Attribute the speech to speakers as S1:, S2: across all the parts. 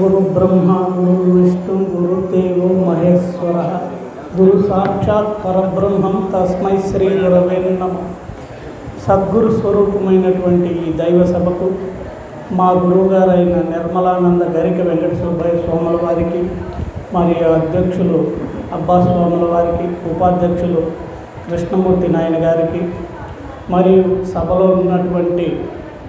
S1: గురు బ్రహ్మ గురు దేవు మహేశ్వర గురు సాక్షాత్ పరబ్రహ్మం తస్మై శ్రీ గురవే సద్గురు స్వరూపమైనటువంటి ఈ దైవ సభకు మా గురువుగారైన నిర్మలానంద గరిక వెంకట సుబ్బయ్య స్వాముల వారికి మరి అధ్యక్షులు అబ్బా స్వాముల వారికి ఉపాధ్యక్షులు కృష్ణమూర్తి నాయన గారికి మరియు సభలో ఉన్నటువంటి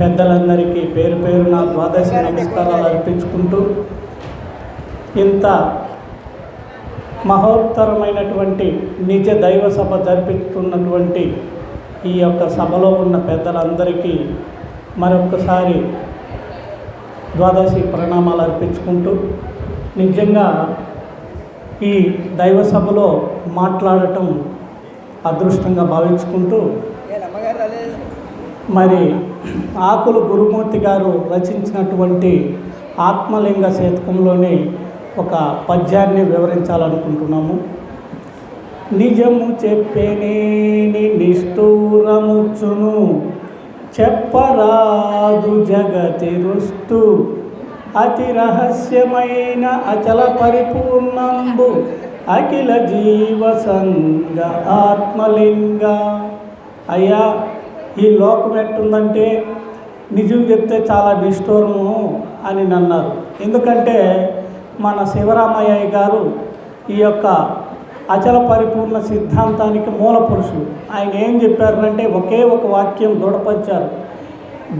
S1: పెద్దలందరికీ పేరు పేరు నా ద్వాదశ నమస్కారాలు అర్పించుకుంటూ ఇంత మహోత్తరమైనటువంటి నిజ దైవ సభ జరిపిస్తున్నటువంటి ఈ యొక్క సభలో ఉన్న పెద్దలందరికీ మరొకసారి ద్వాదశి ప్రణామాలు అర్పించుకుంటూ నిజంగా ఈ దైవ సభలో మాట్లాడటం అదృష్టంగా భావించుకుంటూ మరి ఆకులు గురుమూర్తి గారు రచించినటువంటి ఆత్మలింగ శతకంలోని ఒక పద్యాన్ని వివరించాలనుకుంటున్నాము నిజము చెప్పేనేని నిష్ఠూరముచ్చును చెప్పరాదు జగతి రుస్తు అతి రహస్యమైన అచల పరిపూర్ణంబు అఖిల జీవ ఆత్మలింగ అయ్యా ఈ లోకం ఎట్టుందంటే నిజం చెప్తే చాలా డిస్టోర్ము అని అన్నారు ఎందుకంటే మన శివరామయ్య గారు ఈ యొక్క అచల పరిపూర్ణ సిద్ధాంతానికి మూల పురుషుడు ఆయన ఏం చెప్పారంటే ఒకే ఒక వాక్యం దృఢపరిచారు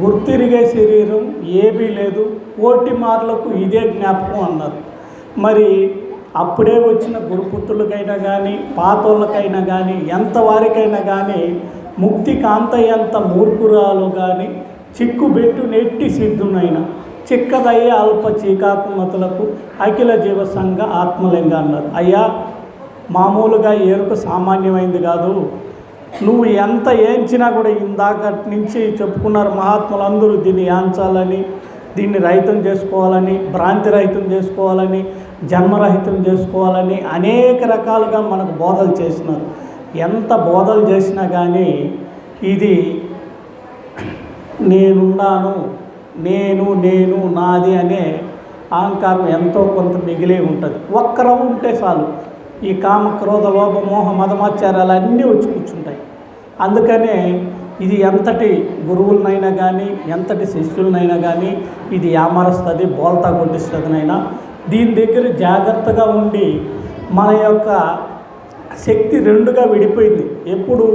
S1: గుర్తిరిగే శరీరం ఏమీ లేదు ఓటి మార్లకు ఇదే జ్ఞాపకం అన్నారు మరి అప్పుడే వచ్చిన గురుపుత్రులకైనా కానీ పాతోళ్ళకైనా కానీ ఎంత వారికైనా కానీ ముక్తి కాంతయ్యంత మూర్ఖురాలు కానీ చిక్కుబెట్టు నెట్టి సిద్ధునైన చిక్కదయ్య అల్ప చీకాత్మతలకు అఖిల జీవ సంఘ ఆత్మలింగ అన్నారు అయ్యా మామూలుగా ఏరుకు సామాన్యమైంది కాదు నువ్వు ఎంత ఏంచినా కూడా ఇందాక నుంచి చెప్పుకున్నారు మహాత్ములందరూ దీన్ని యాంచాలని దీన్ని రహితం చేసుకోవాలని భ్రాంతి రహితం చేసుకోవాలని జన్మరహితం చేసుకోవాలని అనేక రకాలుగా మనకు బోధలు చేసినారు ఎంత బోధలు చేసినా కానీ ఇది నేనున్నాను నేను నేను నాది అనే అహంకారం ఎంతో కొంత మిగిలే ఉంటుంది ఒక్కరం ఉంటే చాలు ఈ కామ క్రోధ లోభ మోహ మదమాచారాలు అన్నీ వచ్చి కూర్చుంటాయి అందుకనే ఇది ఎంతటి గురువులనైనా కానీ ఎంతటి శిష్యులనైనా కానీ ఇది యామరుస్తుంది బోల్తా కొట్టిస్తుందినైనా దీని దగ్గర జాగ్రత్తగా ఉండి మన యొక్క శక్తి రెండుగా విడిపోయింది ఎప్పుడు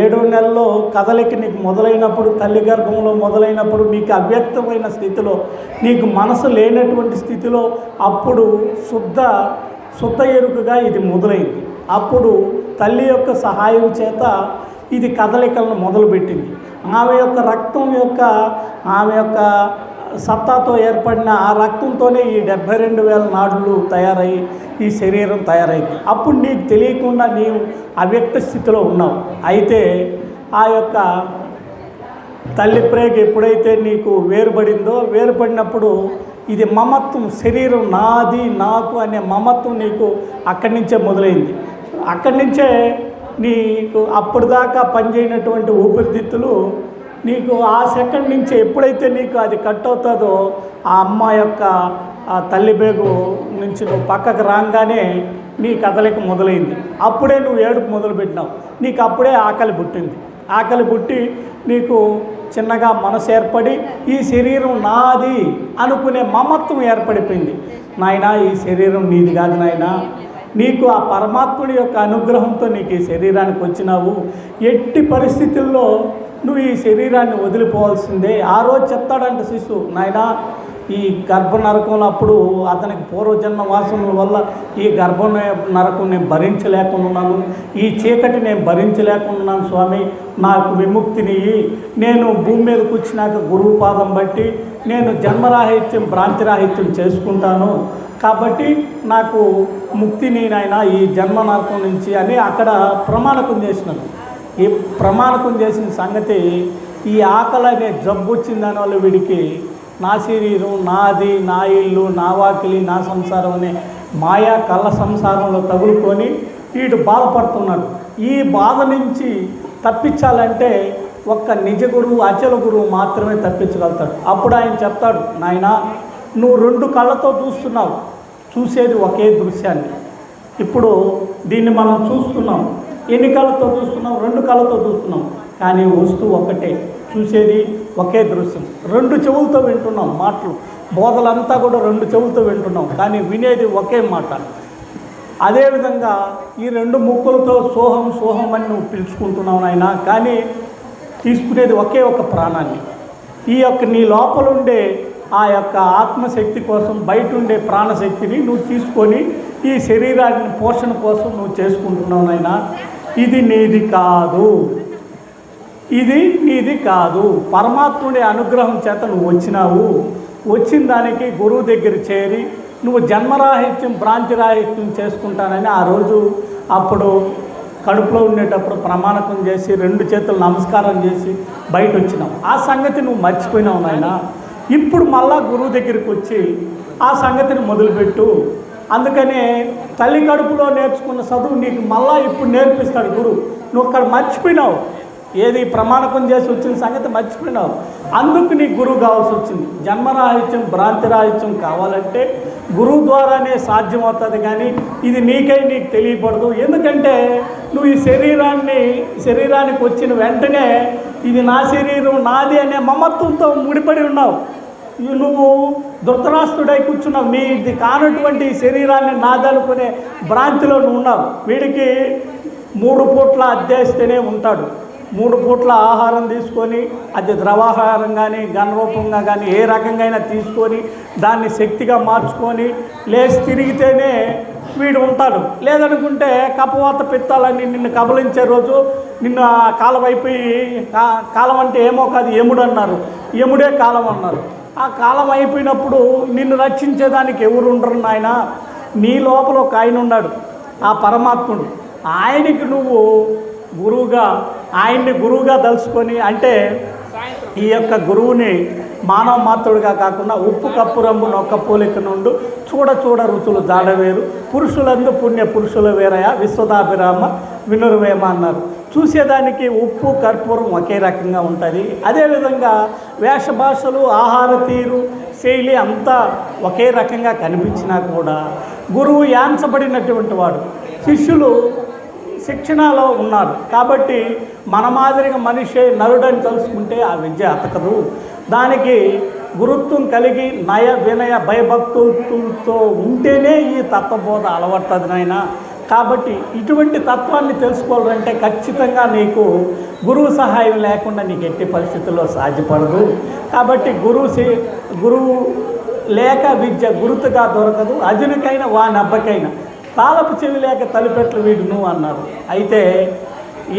S1: ఏడో నెలలో కదలిక నీకు మొదలైనప్పుడు తల్లి గర్భంలో మొదలైనప్పుడు నీకు అవ్యక్తమైన స్థితిలో నీకు మనసు లేనటువంటి స్థితిలో అప్పుడు శుద్ధ శుద్ధ ఎరుకగా ఇది మొదలైంది అప్పుడు తల్లి యొక్క సహాయం చేత ఇది కదలికలను మొదలుపెట్టింది ఆమె యొక్క రక్తం యొక్క ఆమె యొక్క సత్తాతో ఏర్పడిన ఆ రక్తంతోనే ఈ డెబ్భై రెండు వేల నాడులు తయారయ్యి ఈ శరీరం తయారైంది అప్పుడు నీకు తెలియకుండా నీవు అవ్యక్త స్థితిలో ఉన్నావు అయితే ఆ యొక్క తల్లి ప్రేగ ఎప్పుడైతే నీకు వేరుపడిందో వేరుపడినప్పుడు ఇది మమత్వం శరీరం నాది నాకు అనే మమత్వం నీకు అక్కడి నుంచే మొదలైంది అక్కడి నుంచే నీకు అప్పటిదాకా పనిచేయనటువంటి ఊపిరితిత్తులు నీకు ఆ సెకండ్ నుంచి ఎప్పుడైతే నీకు అది కట్ అవుతుందో ఆ అమ్మ యొక్క ఆ తల్లి బేగు నుంచి నువ్వు పక్కకు రాగానే నీ కదలిక మొదలైంది అప్పుడే నువ్వు ఏడుపు మొదలుపెట్టినావు నీకు అప్పుడే ఆకలి పుట్టింది ఆకలి పుట్టి నీకు చిన్నగా మనసు ఏర్పడి ఈ శరీరం నాది అనుకునే మమత్వం ఏర్పడిపోయింది నాయన ఈ శరీరం నీది కాదు నాయన నీకు ఆ పరమాత్ముడి యొక్క అనుగ్రహంతో నీకు ఈ శరీరానికి వచ్చినావు ఎట్టి పరిస్థితుల్లో నువ్వు ఈ శరీరాన్ని వదిలిపోవాల్సిందే ఆ రోజు చెప్తాడంట శిశువు నాయన ఈ గర్భ నరకం అప్పుడు అతనికి పూర్వజన్మ వాసనల వల్ల ఈ గర్భ నరకం నేను భరించలేకుండాను ఈ చీకటి నేను భరించలేకుండాను స్వామి నాకు విముక్తిని నేను భూమి మీద కూర్చున్నాక గురువు పాదం బట్టి నేను జన్మరాహిత్యం భ్రాంతిరాహిత్యం చేసుకుంటాను కాబట్టి నాకు ముక్తిని నాయన ఈ జన్మ నరకం నుంచి అని అక్కడ ప్రమాణకం చేసినాను ఈ ప్రమాణకం చేసిన సంగతి ఈ ఆకలి అనే జబ్బు వచ్చిందని వాళ్ళు వీడికి నా శరీరం నాది నా ఇల్లు నా వాకిలి నా సంసారం అనే మాయా కళ్ళ సంసారంలో తగులుకొని వీడు బాధపడుతున్నాడు ఈ బాధ నుంచి తప్పించాలంటే ఒక్క నిజ గురువు అచల గురువు మాత్రమే తప్పించగలుగుతాడు అప్పుడు ఆయన చెప్తాడు నాయన నువ్వు రెండు కళ్ళతో చూస్తున్నావు చూసేది ఒకే దృశ్యాన్ని ఇప్పుడు దీన్ని మనం చూస్తున్నాం ఎన్ని కళ్ళతో చూస్తున్నాం రెండు కళ్ళతో చూస్తున్నాం కానీ వస్తువు ఒకటే చూసేది ఒకే దృశ్యం రెండు చెవులతో వింటున్నాం మాటలు బోధలంతా కూడా రెండు చెవులతో వింటున్నాం కానీ వినేది ఒకే మాట అదేవిధంగా ఈ రెండు ముక్కులతో సోహం సోహం అని నువ్వు పిలుచుకుంటున్నావు నాయన కానీ తీసుకునేది ఒకే ఒక ప్రాణాన్ని ఈ యొక్క నీ లోపల ఉండే ఆ యొక్క ఆత్మశక్తి కోసం బయట ఉండే ప్రాణశక్తిని నువ్వు తీసుకొని ఈ శరీరాన్ని పోషణ కోసం నువ్వు చేసుకుంటున్నావు నాయన ఇది నీది కాదు ఇది నీది కాదు పరమాత్ముడి అనుగ్రహం చేత నువ్వు వచ్చినావు వచ్చిన దానికి గురువు దగ్గర చేరి నువ్వు జన్మరాహిత్యం రాహిత్యం చేసుకుంటానని ఆ రోజు అప్పుడు కడుపులో ఉండేటప్పుడు ప్రమాణకం చేసి రెండు చేతులు నమస్కారం చేసి బయట వచ్చినావు ఆ సంగతి నువ్వు మర్చిపోయినావు నాయన ఇప్పుడు మళ్ళా గురువు దగ్గరికి వచ్చి ఆ సంగతిని మొదలుపెట్టు అందుకనే తల్లి కడుపులో నేర్చుకున్న చదువు నీకు మళ్ళా ఇప్పుడు నేర్పిస్తాడు గురువు నువ్వు అక్కడ మర్చిపోయినావు ఏది ప్రమాణకం చేసి వచ్చిన సంగతి మర్చిపోయినావు అందుకు నీకు గురువు కావాల్సి వచ్చింది జన్మరాహిత్యం రాహిత్యం కావాలంటే గురువు ద్వారానే సాధ్యమవుతుంది కానీ ఇది నీకై నీకు తెలియపడదు ఎందుకంటే నువ్వు ఈ శరీరాన్ని శరీరానికి వచ్చిన వెంటనే ఇది నా శరీరం నాది అనే మమత్వంతో ముడిపడి ఉన్నావు నువ్వు ధృతరాష్ట్రుడై కూర్చున్నావు మీ ఇది కానటువంటి శరీరాన్ని నాదలుకునే భ్రాంతిలో నువ్వు ఉన్నావు వీడికి మూడు పూట్ల అధ్యయిస్తేనే ఉంటాడు మూడు పూట్ల ఆహారం తీసుకొని అది ద్రవాహారం కానీ ఘనరూపంగా కానీ ఏ రకంగా తీసుకొని దాన్ని శక్తిగా మార్చుకొని లేచి తిరిగితేనే వీడు ఉంటాడు లేదనుకుంటే కపవాత పిత్తాలన్నీ నిన్ను కబలించే రోజు నిన్ను కాలం అయిపోయి కాలం అంటే ఏమో కాదు ఎముడు అన్నారు ఎముడే కాలం అన్నారు ఆ కాలం అయిపోయినప్పుడు నిన్ను రక్షించేదానికి ఎవరు ఉండరు నాయన నీ లోపల ఒక ఆయన ఉన్నాడు ఆ పరమాత్ముడు ఆయనకి నువ్వు గురువుగా ఆయన్ని గురువుగా తలుసుకొని అంటే ఈ యొక్క గురువుని మానవ మాతృడిగా కాకుండా ఉప్పు కప్పు రంగు నొక్క పోలిక నుండు చూడ చూడ రుచులు దాడవేరు పురుషులందు పుణ్య పురుషుల వేరయ విశ్వదాభిరామ వినురవేమ అన్నారు చూసేదానికి ఉప్పు కర్పూరం ఒకే రకంగా ఉంటుంది అదేవిధంగా వేషభాషలు ఆహార తీరు శైలి అంతా ఒకే రకంగా కనిపించినా కూడా గురువు యాంచబడినటువంటి వాడు శిష్యులు శిక్షణలో ఉన్నారు కాబట్టి మన మాదిరిగా మనిషి నరుడని తెలుసుకుంటే ఆ విద్య అతకదు దానికి గురుత్వం కలిగి నయ వినయ భయభక్తులతో ఉంటేనే ఈ తత్వబోధ అలవడుతుంది నాయన కాబట్టి ఇటువంటి తత్వాన్ని తెలుసుకోవాలంటే ఖచ్చితంగా నీకు గురువు సహాయం లేకుండా నీకు ఎట్టి పరిస్థితుల్లో సాధ్యపడదు కాబట్టి గురువు గురువు లేక విద్య గురుతుగా దొరకదు అజునికైనా వానబ్బకైనా తాళపు చెవి లేక తలుపెట్లు నువ్వు అన్నారు అయితే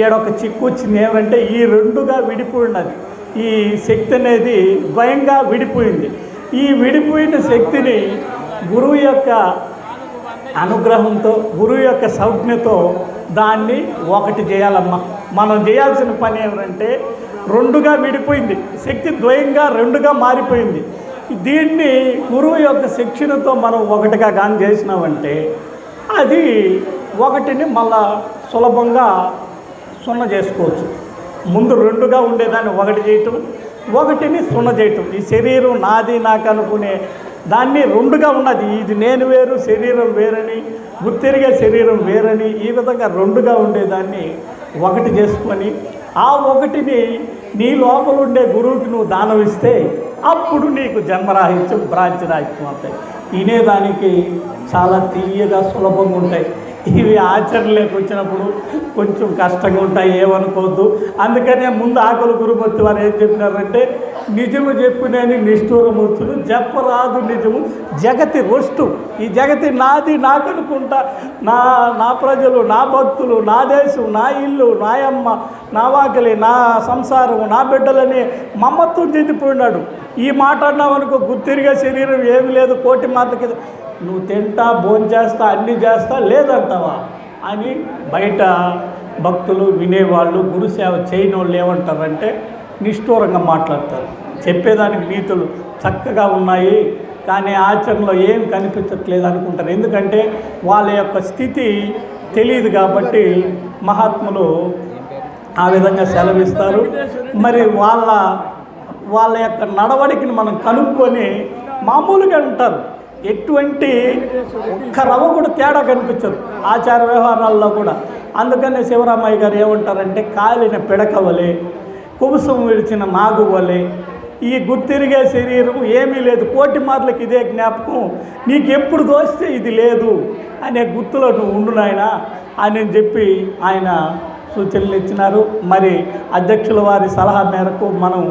S1: ఈడొక చిక్కు వచ్చింది ఏమంటే ఈ రెండుగా విడిపోయినది ఈ శక్తి అనేది భయంగా విడిపోయింది ఈ విడిపోయిన శక్తిని గురువు యొక్క అనుగ్రహంతో గురువు యొక్క సౌజ్ఞతో దాన్ని ఒకటి చేయాలమ్మా మనం చేయాల్సిన పని ఏమంటే రెండుగా విడిపోయింది శక్తి ద్వయంగా రెండుగా మారిపోయింది దీన్ని గురువు యొక్క శిక్షణతో మనం ఒకటిగా గాని చేసినామంటే అది ఒకటిని మళ్ళా సులభంగా సున్న చేసుకోవచ్చు ముందు రెండుగా ఉండేదాన్ని ఒకటి చేయటం ఒకటిని సున్న చేయటం ఈ శరీరం నాది నాకు అనుకునే దాన్ని రెండుగా ఉన్నది ఇది నేను వేరు శరీరం వేరని గుర్తిరిగే శరీరం వేరని ఈ విధంగా రెండుగా ఉండేదాన్ని ఒకటి చేసుకొని ఆ ఒకటిని నీ లోపల ఉండే గురువుకి నువ్వు దానం ఇస్తే అప్పుడు నీకు జన్మరాహిత్యం బ్రాంచ్ రాహిత్యం అవుతాయి తినేదానికి చాలా తెలియగా సులభంగా ఉంటాయి ఇవి ఆచరణలోకి వచ్చినప్పుడు కొంచెం కష్టంగా ఉంటాయి ఏమనుకోవద్దు అందుకనే ముందు ఆకుల గురుమూర్తి వారు ఏం చెప్పినారంటే నిజము చెప్పునని నిష్ఠూరమూర్తులు చెప్పరాదు నిజము జగతి రొష్టు ఈ జగతి నాది నాకనుకుంటా నా నా ప్రజలు నా భక్తులు నా దేశం నా ఇల్లు నాయమ్మ నా వాకిలి నా సంసారం నా బిడ్డలని మమ్మత్వం చెందిపోయినాడు ఈ మాట అన్నామనుకో గుత్తిరిగా శరీరం ఏమి లేదు కోటి కింద నువ్వు తింటా భోంచేస్తా అన్నీ చేస్తా లేదంటావా అని బయట భక్తులు వినేవాళ్ళు గురుసేవ చేయని వాళ్ళు ఏమంటారంటే నిష్ఠూరంగా మాట్లాడతారు చెప్పేదానికి నీతులు చక్కగా ఉన్నాయి కానీ ఆచరణలో ఏం కనిపించట్లేదు అనుకుంటారు ఎందుకంటే వాళ్ళ యొక్క స్థితి తెలియదు కాబట్టి మహాత్ములు ఆ విధంగా సెలవిస్తారు మరి వాళ్ళ వాళ్ళ యొక్క నడవడికని మనం కనుక్కొని మామూలుగా ఉంటారు ఎటువంటి ఒక్క రవ కూడా తేడా కనిపించదు ఆచార వ్యవహారాల్లో కూడా అందుకనే శివరామయ్య గారు ఏమంటారంటే కాలిన పిడకవలే కుబుసం విడిచిన నాగు వలె ఈ గుర్తిరిగే శరీరం ఏమీ లేదు కోటి మార్లకు ఇదే జ్ఞాపకం నీకు ఎప్పుడు దోస్తే ఇది లేదు అనే గుర్తులో నువ్వు ఉండు నాయన అని చెప్పి ఆయన సూచనలు ఇచ్చినారు మరి అధ్యక్షుల వారి సలహా మేరకు మనం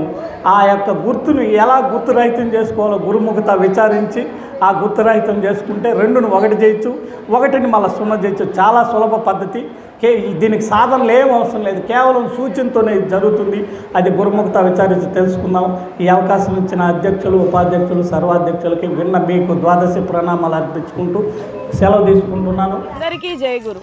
S1: ఆ యొక్క గుర్తును ఎలా గుర్తురహితం చేసుకోవాలో గురుముఖత విచారించి ఆ గుర్తురహితం చేసుకుంటే రెండును ఒకటి చేయొచ్చు ఒకటిని మళ్ళీ సున్న చేయొచ్చు చాలా సులభ పద్ధతి కే దీనికి సాధనలు ఏం అవసరం లేదు కేవలం సూచనతోనే జరుగుతుంది అది గురుముఖత విచారించి తెలుసుకుందాం ఈ అవకాశం ఇచ్చిన అధ్యక్షులు ఉపాధ్యక్షులు సర్వాధ్యక్షులకి విన్న మీకు ద్వాదశి ప్రణామాలు అర్పించుకుంటూ సెలవు తీసుకుంటున్నాను
S2: అందరికీ జయ గురు